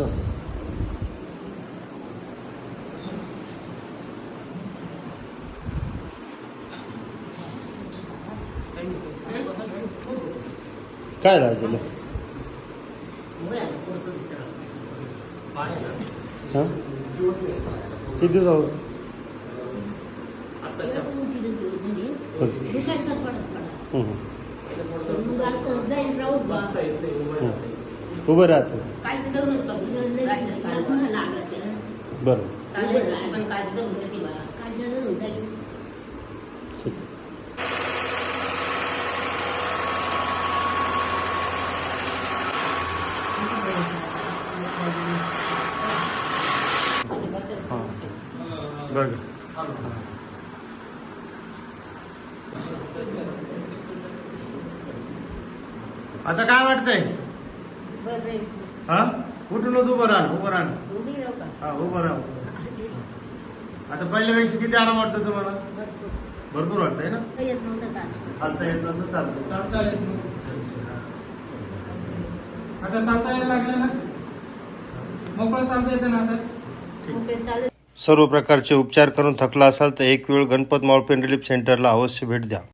चल काय झालं तुला? हां? किती दिवस दुखायचा थोडा थोडा. उभं राहतो बरं. चालायचं पण काय करून देते बा काय जरूर जायचं ठीक. हां. बघ आता काय वाटतंय? हा? कुठूनच उभं राहा. उभं राहा. हा उभं राहा आता पहिल्यापेक्षा किती आराम वाटतो तुम्हाला? भरपूर वाटतंय ना. चालता येत नव्हतं चालतं चालता येत नव्हतं. आता चालता यायला लागलं ना? मोकळं चालता येतं ना आता? सर्व प्रकारचे उपचार करून थकला असाल तर एक वेळ गणपत मावळपेन रिलीफ सेंटरला अवश्य भेट द्या.